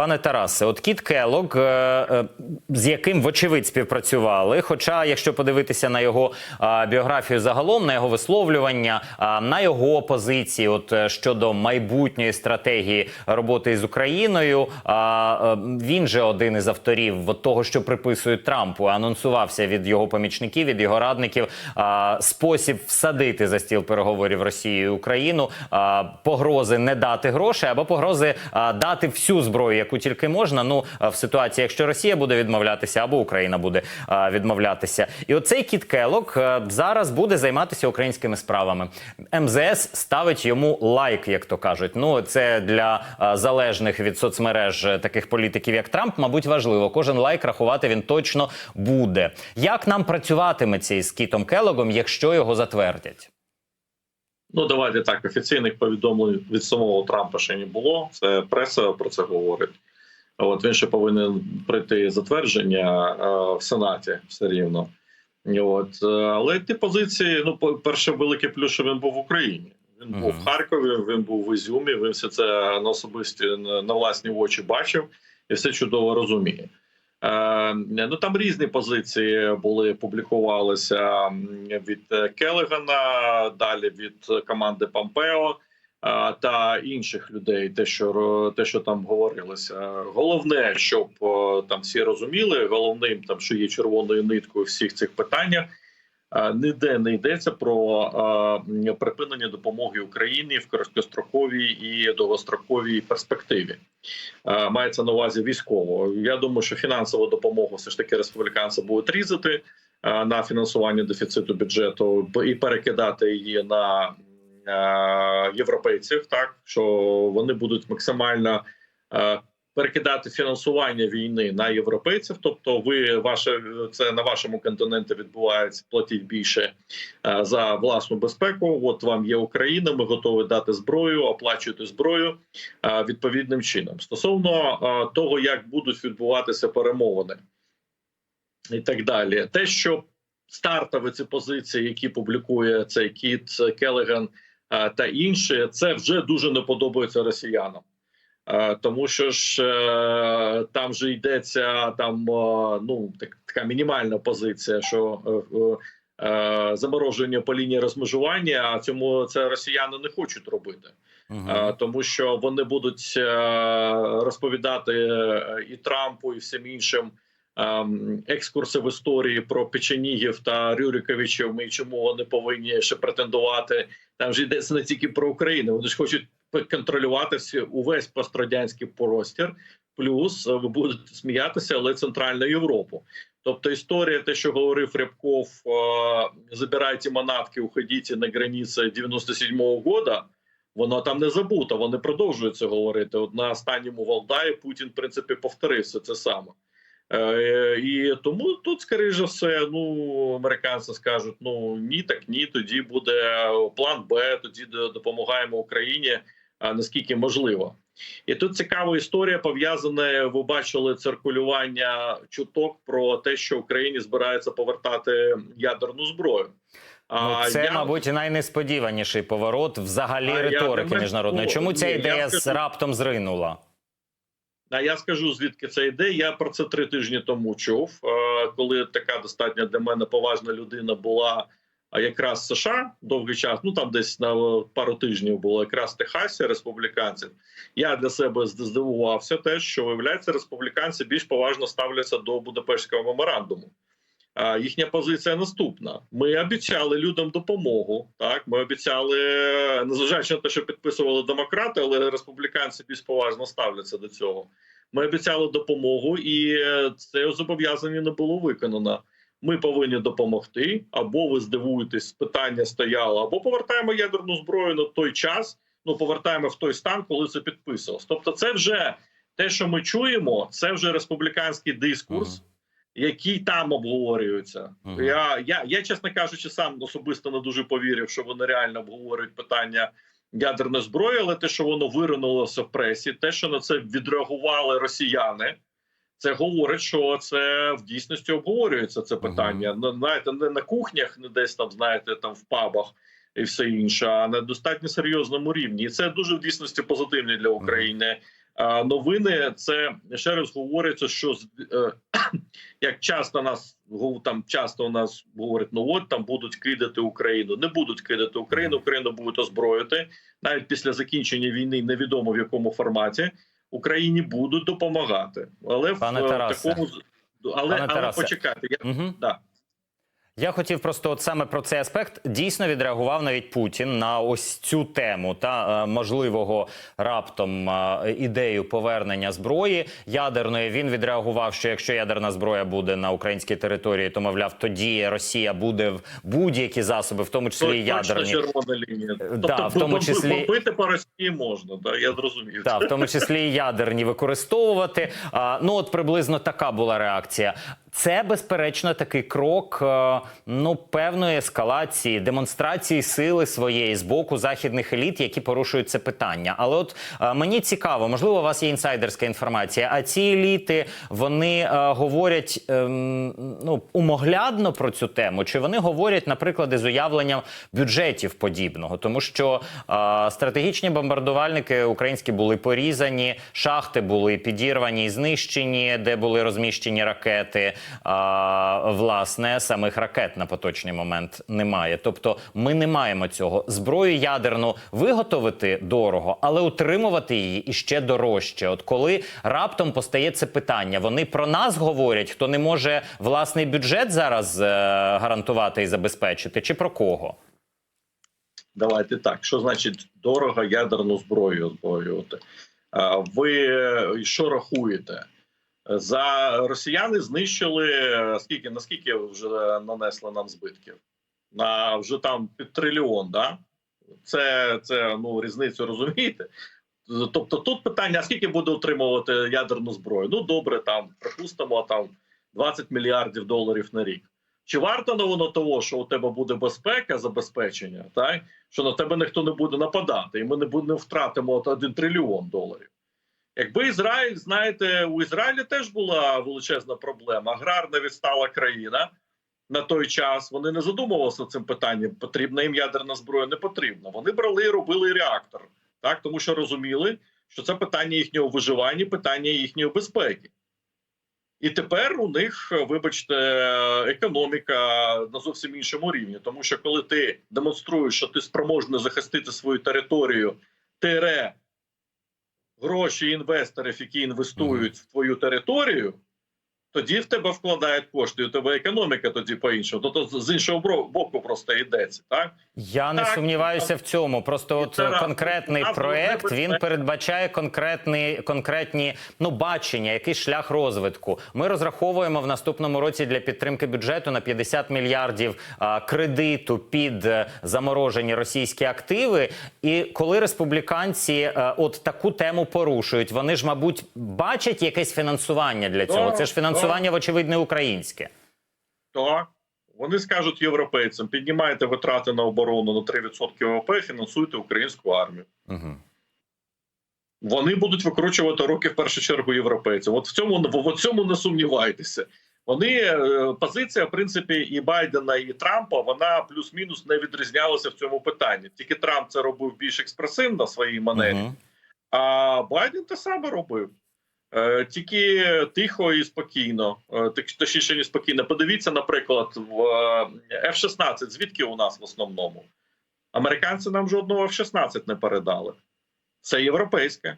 Пане Тарасе, от Кіт Келог, е, е, з яким вочевидь співпрацювали. Хоча, якщо подивитися на його біографію загалом, на його висловлювання, на його позиції, от е, щодо майбутньої стратегії роботи з Україною, він же один із авторів того, що приписують Трампу, анонсувався від його помічників, від його радників спосіб всадити за стіл переговорів Росії і Україну, погрози не дати грошей або погрози дати всю зброю, яку тільки можна. Ну е, в ситуації, якщо Росія буде відмовлятися, або Україна буде е, відмовлятися, і оцей кіт Келок е, зараз буде займатися українськими справами. МЗС ставить йому лайк, як то кажуть. Ну це для залежних від соцмереж таких політиків, як Трамп, мабуть, важливо. Кожен лайк рахувати він точно буде. Як нам працюватиметься із Кітом Келогом, якщо його затвердять? Ну давайте так. Офіційних повідомлень від самого Трампа ще не було. Це преса про це говорить. От він ще повинен пройти затвердження е, в Сенаті все рівно. От е, але ті позиції, ну перше, великий плюс, що він був в Україні. Він був Мгм. в Харкові, він був в Ізюмі. Він все це на особисті на власні очі бачив і все чудово розуміє. Е, ну там різні позиції були, публікувалися від Келегана, далі від команди Помпео е, та інших людей. Те, що те, що там говорилося, головне, щоб е, там всі розуміли, головним там, що є червоною ниткою всіх цих питаннях. Е, Ніде не йдеться про е, припинення допомоги Україні в короткостроковій і довгостроковій перспективі. Е, мається на увазі військово. Я думаю, що фінансову допомогу все ж таки республіканці будуть різати на фінансування дефіциту бюджету і перекидати її на європейців, так що вони будуть максимально перекидати фінансування війни на європейців. Тобто, ви ваше це на вашому континенті відбувається, платіть більше е, за власну безпеку. От вам є Україна. Ми готові дати зброю, оплачуєте зброю е, відповідним чином. Стосовно е, того, як будуть відбуватися перемовини і так далі, те, що стартові ці позиції, які публікує цей кіт Келеган та інші, це вже дуже не подобається росіянам. Е, Тому що ж е, там же йдеться там е, ну так, така мінімальна позиція, що замороження по лінії розмежування, а цьому це росіяни не хочуть робити. Е, тому що вони будуть розповідати і Трампу, і всім іншим ем, екскурси в історії про печенігів та Рюриковичів. І чому вони повинні ще претендувати. Там ж йдеться не тільки про Україну. Вони ж хочуть контролювати увесь пострадянський простір. Плюс е, ви будете сміятися, але Центральну Європу. Тобто історія, те, що говорив Рябков, е, забирайте манатки, уходіть на границі 97-го года. Воно там не забуто. Вони продовжують це говорити. От на останньому Валдаї Путін, в принципі, повторив все це саме. Е, і тому тут, скоріше все, ну американці скажуть: ну ні, так ні. Тоді буде план Б, тоді допомагаємо Україні наскільки можливо. І тут цікава історія пов'язана. Ви бачили циркулювання чуток про те, що Україні збирається повертати ядерну зброю. Ну, це, я- мабуть, найнесподіваніший поворот взагалі А риторики не міжнародної. Чому ця Ні, я ідея скажу- з раптом зринула? А я скажу звідки це йде. Я про це три тижні тому чув, коли така достатньо для мене поважна людина була а якраз США довгий час. Ну там десь на пару тижнів було якраз Техасі республіканців. Я для себе здивувався, те, що виявляється, республіканці більш поважно ставляться до Будапештського меморандуму. А, Їхня позиція наступна: ми обіцяли людям допомогу. Так, ми обіцяли, незважаючи на те, що підписували демократи, але республіканці більш поважно ставляться до цього. Ми обіцяли допомогу, і е, це зобов'язання не було виконано. Ми повинні допомогти, або ви здивуєтесь, питання стояло, або повертаємо ядерну зброю на той час. Ну повертаємо в той стан, коли це підписувалось. Тобто, це вже те, що ми чуємо, це вже республіканський дискурс, який там обговорюється. Мгм. Я, я, я, чесно кажучи, сам особисто не дуже повірив, що вони реально обговорюють питання ядерної зброї, але те, що воно виринулося в пресі, те, що на це відреагували росіяни. Це говорить, що це в дійсності обговорюється це питання. Ну, знаєте, не на кухнях, не десь там, знаєте, там в пабах і все інше, а на достатньо серйозному рівні. І це дуже в дійсності позитивно для України А новини це ще раз говориться, що е, як часто нас там часто у нас говорять, ну от там будуть кидати Україну. Не будуть кидати Україну, Україну будуть озброїти навіть після закінчення війни. Невідомо в якому форматі Україні будуть допомагати, але Пане в е, Тарасе. такому але, Пане але Тарасе. почекайте. Я Угу. да. Я хотів просто от саме про цей аспект дійсно відреагував навіть Путін на ось цю тему та е, можливого раптом е, ідею повернення зброї ядерної. Він відреагував, що якщо ядерна зброя буде на українській території, то мовляв, тоді Росія буде в будь-які засоби, в тому числі і ядерні. червона лінія. Тобто да, в тому числі- бомбити по Росії можна. Да, я зрозумів. Так, в тому числі і ядерні використовувати. А, ну от приблизно така була реакція. Це безперечно такий крок е, ну певної ескалації, демонстрації сили своєї з боку західних еліт, які порушують це питання. Але от е, мені цікаво, можливо, у вас є інсайдерська інформація. А ці еліти вони е, говорять ем, ну умоглядно про цю тему, чи вони говорять, наприклад, із уявленням бюджетів подібного, тому що стратегічні бомбардувальники українські були порізані, шахти були підірвані і знищені, де були розміщені ракети. А, власне, самих ракет на поточний момент немає. Тобто, ми не маємо цього. Зброю ядерну виготовити дорого, але утримувати її іще дорожче. От коли раптом постає це питання, вони про нас говорять, хто не може власний бюджет зараз е, гарантувати і забезпечити, чи про кого? Давайте так. Що значить дорого ядерну зброю озброювати? Ви е, що рахуєте? За росіяни знищили скільки наскільки вже нанесли нам збитків? На вже там під трильйон, да? Це, це ну різницю розумієте? Тобто тут питання: скільки буде утримувати ядерну зброю? Ну добре, там припустимо там 20 мільярдів доларів на рік. Чи варто на воно того, що у тебе буде безпека, забезпечення, так що на тебе ніхто не буде нападати, і ми не будемо втратимо один трильйон доларів? Якби Ізраїль, знаєте, у Ізраїлі теж була величезна проблема. Аграрна відстала країна на той час. Вони не задумувалися цим питанням. Потрібна їм ядерна зброя, не потрібна. Вони брали і робили реактор, так тому що розуміли, що це питання їхнього виживання, питання їхньої безпеки. І тепер у них, вибачте, економіка на зовсім іншому рівні. Тому що коли ти демонструєш, що ти спроможний захистити свою територію, тире гроші інвесторів, які інвестують в твою територію, тоді в тебе вкладають кошти, у тебе економіка тоді по-іншому. Тобто з іншого боку просто йдеться, так? Я не Так, сумніваюся в цьому. Просто от е, конкретний Нам проект треба він передбачає конкретний конкретні ну бачення, якийсь шлях розвитку. Ми розраховуємо в наступному році для підтримки бюджету на 50 мільярдів а, кредиту під е, заморожені російські активи. І коли республіканці е, от таку тему порушують, вони ж, мабуть, бачать якесь фінансування для цього. Так, Це ж фінансування, вочевидь, не українське. Так. Вони скажуть європейцям: піднімайте витрати на оборону на 3% ВВП, фінансуйте українську армію. Угу. Вони будуть викручувати руки в першу чергу європейцям. От в цьому в цьому не сумнівайтеся. Вони е, позиція, в принципі, і Байдена, і Трампа вона плюс-мінус не відрізнялася в цьому питанні. Тільки Трамп це робив більш експресивно на своїй манері, Угу. а Байден те саме робив. Е, Тільки тихо і спокійно, Е, точніше, не спокійно. Подивіться, наприклад, в е, F-16, звідки у нас в основному? Американці нам жодного F-16 не передали. Це європейське.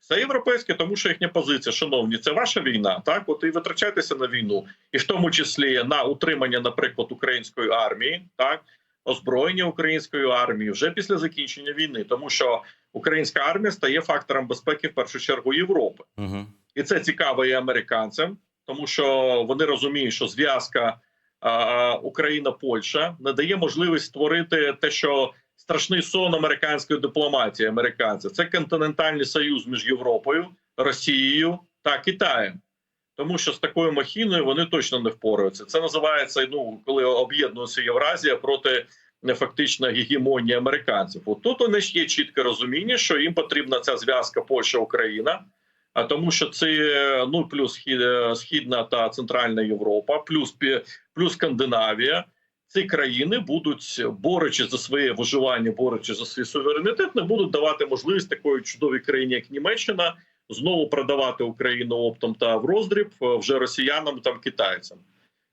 Це європейське, тому що їхня позиція, шановні, це ваша війна. Так, от і витрачайтеся на війну, і в тому числі на утримання, наприклад, української армії, так озброєння української армії вже після закінчення війни, тому що українська армія стає фактором безпеки в першу чергу Європи. Угу. І це цікаво і американцям, тому що вони розуміють, що зв'язка а, Україна-Польща надає можливість створити те, що страшний сон американської дипломатії американців. Це континентальний союз між Європою, Росією та Китаєм. Тому що з такою махіною вони точно не впораються. Це називається ну, коли об'єднується Євразія проти фактично гегемонії американців. От тут у них є чітке розуміння, що їм потрібна ця зв'язка Польща-Україна. А тому, що це ну плюс е, східна та центральна Європа, плюс плюс Скандинавія. Ці країни будуть борючи за своє виживання, борючи за свій суверенітет, не будуть давати можливість такої чудовій країні, як Німеччина, знову продавати Україну оптом та в роздріб е, вже росіянам там китайцям.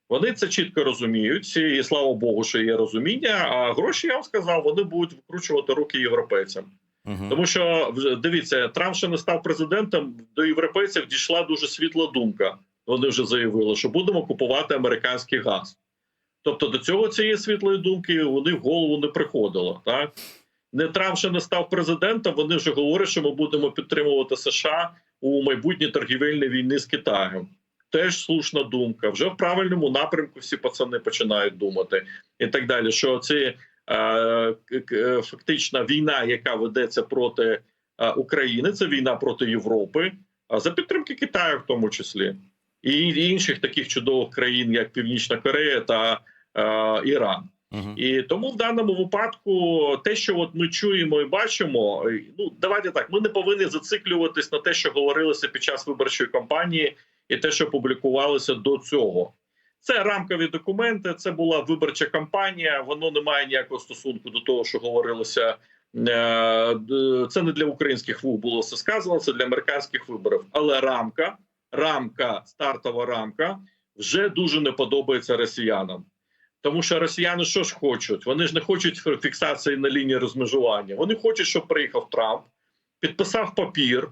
Вони це чітко розуміють, і слава Богу, що є розуміння. А гроші я вам сказав, вони будуть викручувати руки європейцям. Мгм. Тому що дивіться, Трамп ще не став президентом. До європейців дійшла дуже світла думка. Вони вже заявили, що будемо купувати американський газ. Тобто до цього цієї світлої думки вони в голову не приходило. Так не Трамп ще не став президентом. Вони вже говорять, що ми будемо підтримувати США у майбутній торгівельній війні з Китаєм. Теж слушна думка. Вже в правильному напрямку всі пацани починають думати і так далі. Що це е, фактична війна, яка ведеться проти е, України, це війна проти Європи, а за підтримки Китаю, в тому числі, і інших таких чудових країн, як Північна Корея та е, Іран. Мгм. І тому в даному випадку те, що от ми чуємо і бачимо, ну давайте так. Ми не повинні зациклюватись на те, що говорилося під час виборчої кампанії, і те, що публікувалося до цього. Це рамкові документи. Це була виборча кампанія. Воно не має ніякого стосунку до того, що говорилося. Е, Це не для українських виборів було все сказано. Це для американських виборів. Але рамка, рамка, стартова рамка вже дуже не подобається росіянам. Тому що росіяни що ж хочуть? Вони ж не хочуть фіксації на лінії розмежування. Вони хочуть, щоб приїхав Трамп, підписав папір,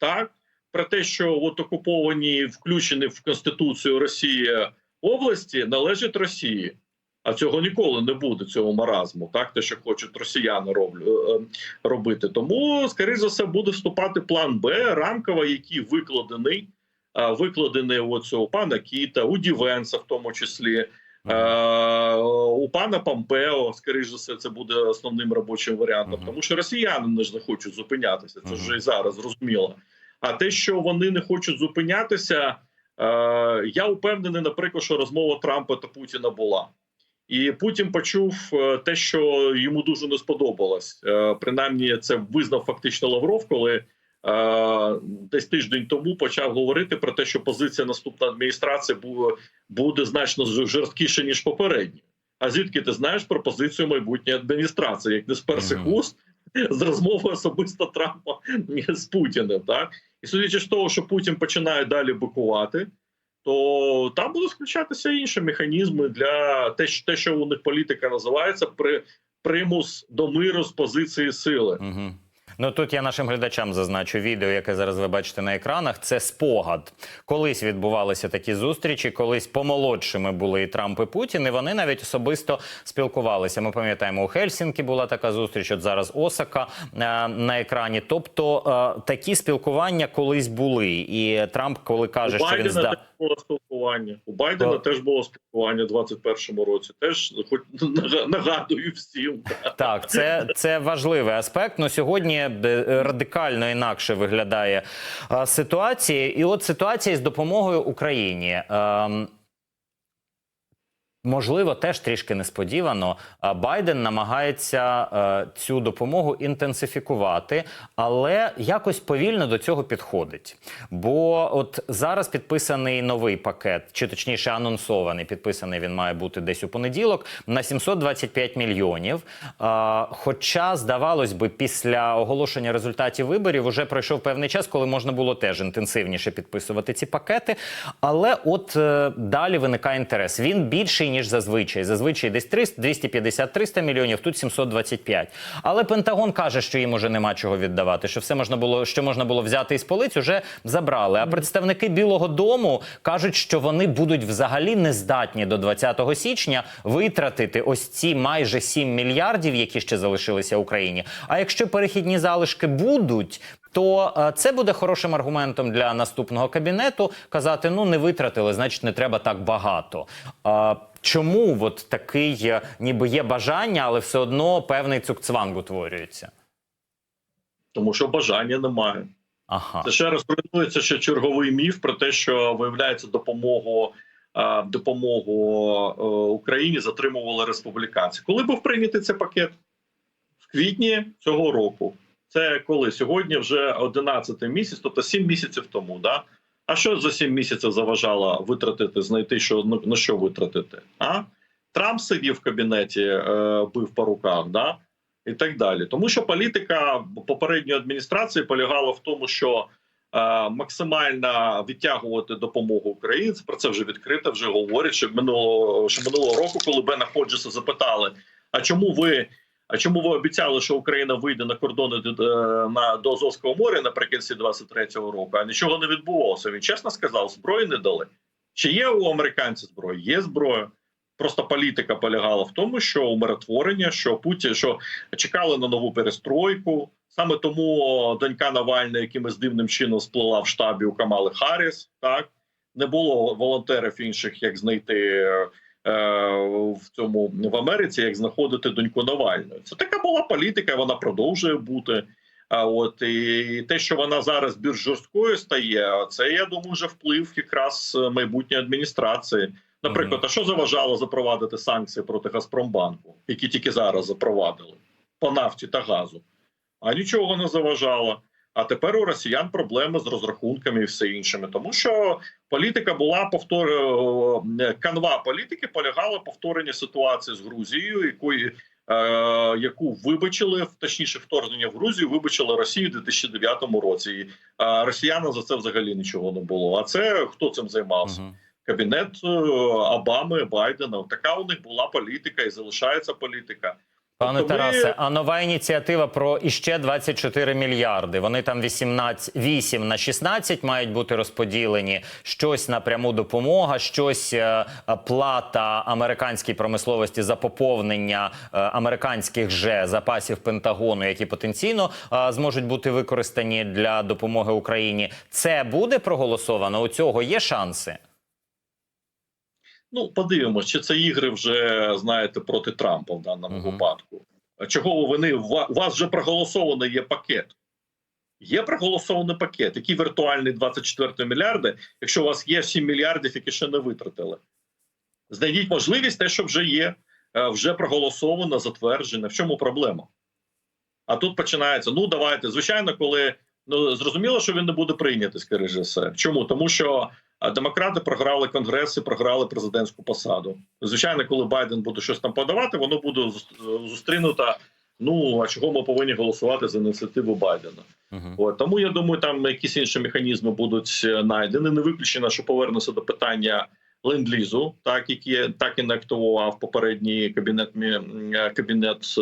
так про те, що от окуповані, включені в Конституцію Росії області належать Росії. А цього ніколи не буде, цього маразму, так те, що хочуть росіяни роблю, е, робити. Тому, скоріш за все, буде вступати план Б, рамкова, який викладений, е, викладений у цього пана Кіта, у Дівенса, в тому числі. Е, у пана Помпео, скоріш за все, це буде основним робочим варіантом, тому що росіяни не ж не хочуть зупинятися. Це вже і зараз зрозуміло. А те, що вони не хочуть зупинятися, е, я упевнений, наприклад, що розмова Трампа та Путіна була. І Путін почув е, те, що йому дуже не сподобалось. Е, Принаймні, це визнав фактично Лавров, коли е, десь тиждень тому почав говорити про те, що позиція наступної адміністрації буде, буде значно ж- жорсткіша ніж попередня. А звідки ти знаєш про позицію майбутньої адміністрації, як не з перших уст, з розмови особисто Трампа з Путіним, так і судячи з того, що Путін починає далі бикувати, то там будуть включатися інші механізми для те, те, що у них політика називається, при примус до миру з позиції сили. Мгм. Ну тут я нашим глядачам зазначу відео, яке зараз ви бачите на екранах. Це спогад. Колись відбувалися такі зустрічі, колись помолодшими були і Трамп і Путін, і вони навіть особисто спілкувалися. Ми пам'ятаємо, у Хельсінкі була така зустріч. От зараз Осака е, на екрані. Тобто е, такі спілкування колись були. І Трамп, коли каже, що він Байдена зда теж було спілкування. У Байдена так. теж було спілкування у 21-му році. Теж хоч нагадую всім. Так, це, це важливий аспект. Ну сьогодні е, радикально інакше виглядає е, ситуація. І от ситуація з допомогою Україні. Можливо, теж трішки несподівано. Байден намагається е, цю допомогу інтенсифікувати, але якось повільно до цього підходить. Бо от зараз підписаний новий пакет, чи точніше анонсований, підписаний він має бути десь у понеділок на 725 мільйонів. Хоча, здавалось би, після оголошення результатів виборів вже пройшов певний час, коли можна було теж інтенсивніше підписувати ці пакети. Але от е, далі виникає інтерес. Він більший ніж зазвичай. Зазвичай десь 300, 250-300 мільйонів, тут 725. Але Пентагон каже, що їм уже нема чого віддавати, що все можна було, що можна було взяти із полиць, уже забрали. А представники Білого Дому кажуть, що вони будуть взагалі не здатні до 20 січня витратити ось ці майже 7 мільярдів, які ще залишилися Україні. А якщо перехідні залишки будуть, то е, це буде хорошим аргументом для наступного кабінету казати: ну не витратили, значить не треба так багато. Чому от такий, е, ніби є бажання, але все одно певний цукцванг утворюється? Тому що бажання немає. Ага. Це ще раз руйнується ще черговий міф про те, що виявляється допомогу. е, Допомогу е, Україні затримували республіканці. Коли був прийнятий цей пакет? В квітні цього року. Це коли сьогодні вже 11 місяць, тобто 7 місяців тому. Да? А що за 7 місяців заважало витратити, знайти що на, на що витратити? А Трамп сидів в кабінеті, е, бив по руках, да? і так далі. Тому що політика попередньої адміністрації полягала в тому, що е, максимально відтягувати допомогу Україні. Про це вже відкрито, вже говорять. Що минулого що минулого року, коли Бена Ходжеса запитали: а чому ви? А чому ви обіцяли, що Україна вийде на кордони е, на до Азовського моря наприкінці 23-го року? А нічого не відбувалося. Він чесно сказав, зброї не дали. Чи є у американців зброя? Є зброя. Просто політика полягала в тому, що умиротворення, що Путін, що чекали на нову перестройку. Саме тому донька Навальна якимось дивним чином сплила в штабі у Камали Харріс. Так не було волонтерів інших, як знайти е, в цьому в Америці, як знаходити доньку Навальної. Це така була політика. Вона продовжує бути. А от і те, що вона зараз більш жорсткою стає, це я думаю, вже вплив якраз майбутньої адміністрації. Наприклад, а що заважало запровадити санкції проти Газпромбанку, які тільки зараз запровадили по нафті та газу? А нічого не заважало. А тепер у росіян проблеми з розрахунками і все іншими, тому що політика була повтор... е, канва політики полягала повторення ситуації з Грузією, якої е, яку вибачили точніше вторгнення в Грузію, вибачила Росію у 2009 році. І, е, росіянам за це взагалі нічого не було. А це хто цим займався? Кабінет е, Обами Байдена. Така у них була політика і залишається політика. Пане Тобто ми- Тарасе, а нова ініціатива про іще 24 мільярди. Вони там 18, 8 на 16 мають бути розподілені. Щось напряму допомога, щось е, плата американській промисловості за поповнення е, американських же запасів Пентагону, які потенційно е, зможуть бути використані для допомоги Україні. Це буде проголосовано? У цього є шанси? Ну, подивимось, чи це ігри вже знаєте проти Трампа в даному Мгм. випадку. Чого вони у вас вже проголосований є пакет? Є проголосований пакет, який віртуальний 24 мільярди, якщо у вас є 7 мільярдів, які ще не витратили. Знайдіть можливість, те, що вже є, е, вже проголосовано, затверджено. В чому проблема? А тут починається: ну давайте. Звичайно, коли ну зрозуміло, що він не буде прийнятий, скоріше все. Чому? Тому що демократи програли конгрес і програли президентську посаду. Звичайно, коли Байден буде щось там подавати, воно буде зустрінуто. Ну а чого ми повинні голосувати за ініціативу Байдена? Угу. От тому я думаю, там якісь інші механізми будуть е, знайдені. Не виключено, що повернуся до питання ленд-лізу, так які так і не актував попередній кабінет кабінет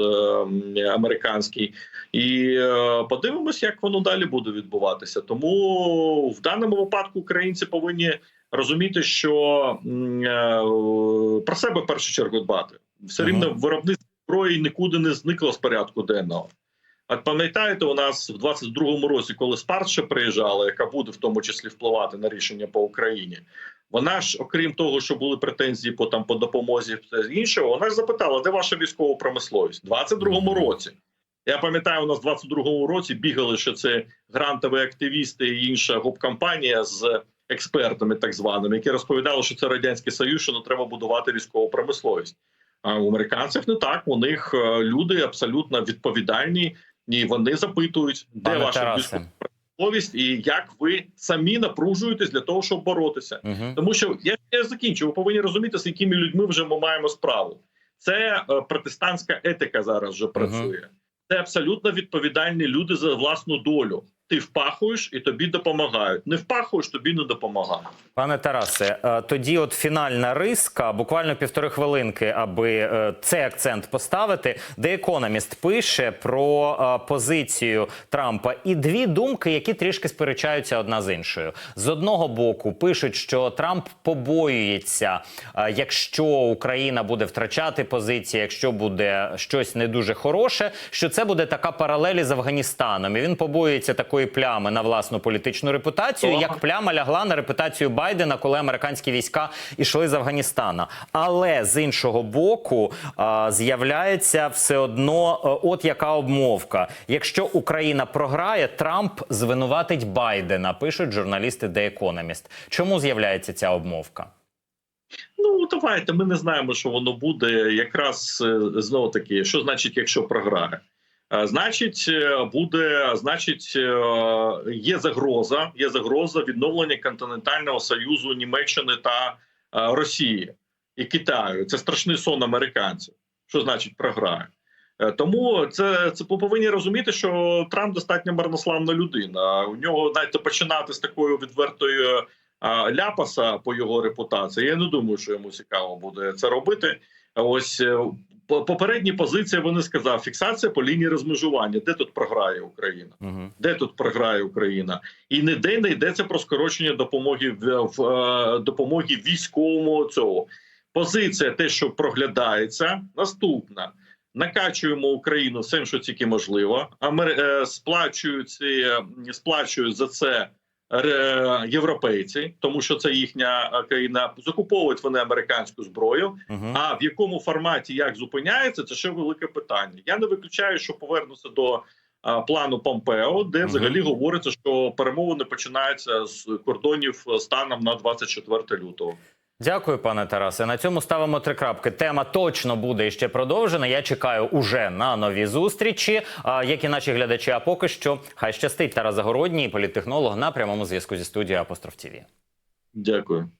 е, американський, і е, подивимось, як воно далі буде відбуватися. Тому в даному випадку українці повинні розуміти, що е, про себе в першу чергу дбати. Все рівно виробництво зброї нікуди не зникло з порядку денного. А пам'ятаєте, у нас в 22-му році, коли Спарт ще приїжджала, яка буде в тому числі впливати на рішення по Україні, вона ж, окрім того, що були претензії по там по допомозі іншого, вона ж запитала, де ваша військова промисловість? У 22-му році. Я пам'ятаю, у нас в 22-му році бігали, що це грантові активісти і інша гоп-компанія з експертами, так званими, які розповідали, що це радянський союз, що не треба будувати військову промисловість. А у американців не так. У них е, люди абсолютно відповідальні, і вони запитують, де Пане ваша військовість і як ви самі напружуєтесь для того, щоб боротися. Угу. Тому що я, я закінчу. Ви повинні розуміти, з якими людьми вже ми маємо справу. Це е, протестантська етика зараз вже працює. Це абсолютно відповідальні люди за власну долю. Ти впахуєш і тобі допомагають. Не впахуєш, тобі не допомагають. Пане Тарасе, е, тоді от фінальна риска, буквально півтори хвилинки, аби е, цей акцент поставити. Де економіст пише про е, позицію Трампа і дві думки, які трішки сперечаються одна з іншою. З одного боку, пишуть, що Трамп побоюється, якщо Україна буде втрачати позиції, якщо буде щось не дуже хороше, що це буде така паралель із Афганістаном. І він побоюється такої плями на власну політичну репутацію, як пляма лягла на репутацію Байдена, коли американські війська йшли з Афганістана. Але з іншого боку з'являється все одно, е, от яка обмовка. Якщо Україна програє, Трамп звинуватить Байдена. Пишуть журналісти The Economist. Чому з'являється ця обмовка? Ну давайте. Ми не знаємо, що воно буде. Якраз е, знову таки, що значить, якщо програє. Е, Значить, е, буде, значить, е, є загроза. Є загроза відновлення континентального союзу Німеччини та Росії і Китаю. Це страшний сон американців. Що значить програє? Тому це, це повинні розуміти, що Трамп достатньо марнославна людина. У нього навіть починати з такої відвертої ляпаса по його репутації. Я не думаю, що йому цікаво буде це робити. Ось попередні позиції вони сказав: фіксація по лінії розмежування. Де тут програє Україна? Угу. Де тут програє Україна? І ніде не йдеться про скорочення допомоги в, в е, допомоги військовому цього. Позиція, те, що проглядається, наступна. Накачуємо Україну всім, що тільки можливо. Амер... е, сплачують, сплачують за це європейці, тому що це їхня е, країна. Закуповують вони американську зброю. Угу. А в якому форматі як зупиняється, це ще велике питання. Я не виключаю, що повернуся до а, плану Помпео, де Мгм. взагалі говориться, що перемовини починаються з кордонів е, станом на 24 лютого. Дякую, пане Тарасе. На цьому ставимо три крапки. Тема точно буде іще продовжена. Я чекаю уже на нові зустрічі, як і наші глядачі. А поки що, хай щастить Тарас Загородній, політтехнолог на прямому зв'язку зі студією Апостроф Тіві. Дякую.